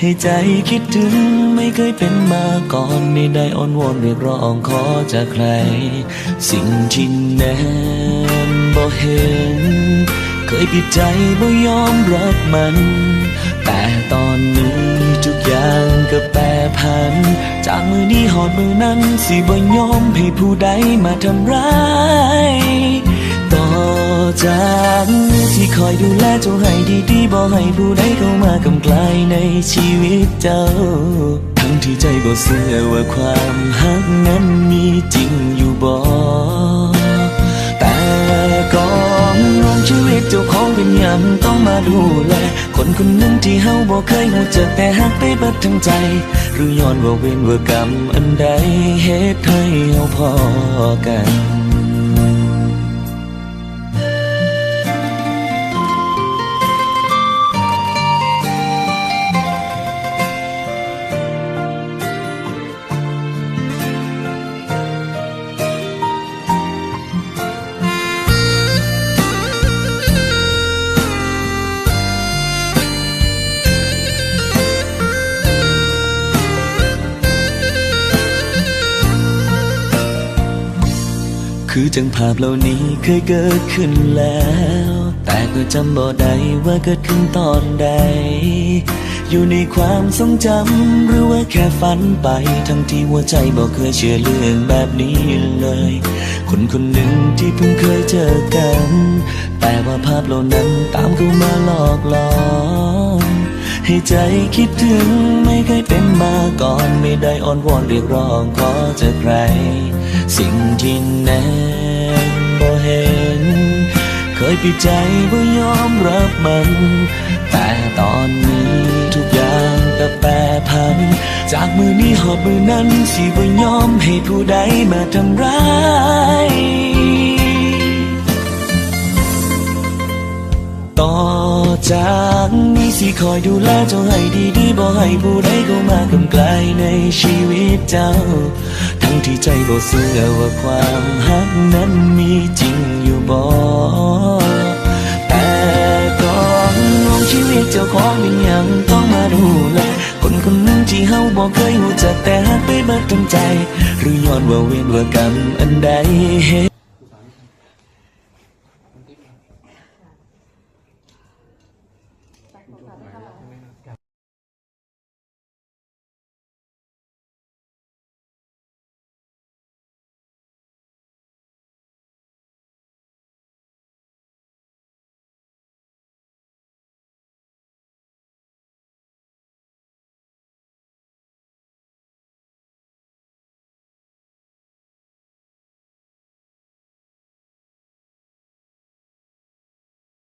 ให้ใจคิดถึงไม่เคยเป็นมาก่อนไม่ได้อ้อนวอนเรียกร้องขอจากใคร สิ่งที่แนมบ่เห็น เคยปิดใจบ่ยอมรับมัน แต่ตอนนี้ทุกอย่างก็แปรผัน จากมือนี้หอดมือนั้นสิบ่ยอมให้ผู้ใดมาทำร้าย ต่อจากนี้ ที่คอยดูแลเจ้าให้ดีๆบอกให้ผู้ใดเข้ามากำไกลในชีวิตเจ้า ทั้งที่ใจก็เสื่อว่าความหักนั้นมีจริงอยู่บ่แต่ก่อนน้องชีวิตเจ้าของเป็นยังต้องมาดูแลคนคนหนึ่งที่เฮาบ่เคยหูจักแต่หักไปเบิดทั้งใจ หรือย้อนว่าเวรว่ากรรมอันใดเหตุให้เฮาพอกัน คือจังภาพเหล่านี้เคยเกิดขึ้นแล้ว แต่ก็จำบ่ได้ว่าเกิดขึ้นตอนใด อยู่ในความทรงจำหรือว่าแค่ฝันไป ทั้งที่หัวใจบ่เคยเชื่อเรื่องแบบนี้เลย คนคนหนึ่งที่เพิ่งเคยเจอกัน แต่ว่าภาพเหล่านั้นตามเข้ามาหลอกหลอนให้ใจคิดถึงไม่เคยเป็นมาก่อน ไม่ได้อ้อนวอนเรียกร้องขอจากใคร สิ่งที่แน่ ยปิดใจบ่ายอมรับมัน แต่ตอนนี้ทุกอย่างก็แปรผัน จากมือนี้หอบมือนั้นสิบ่ายอมให้ผู้ใดมาทำร้ายต่อจากนี้สิคอยดูแลเจ้าให้ดีๆบ่ให้ผู้ใดเข้ามากำไกลในชีวิตเจ้า ทั้งที่ใจบ่เสื่อว่าความหักนั้นมีจริงอยู่บ่ เคยหูจักแต่หักไปเบิดทั้งใจ หรือย้อนว่าเวียนว่ากรรมอันใดเหตุ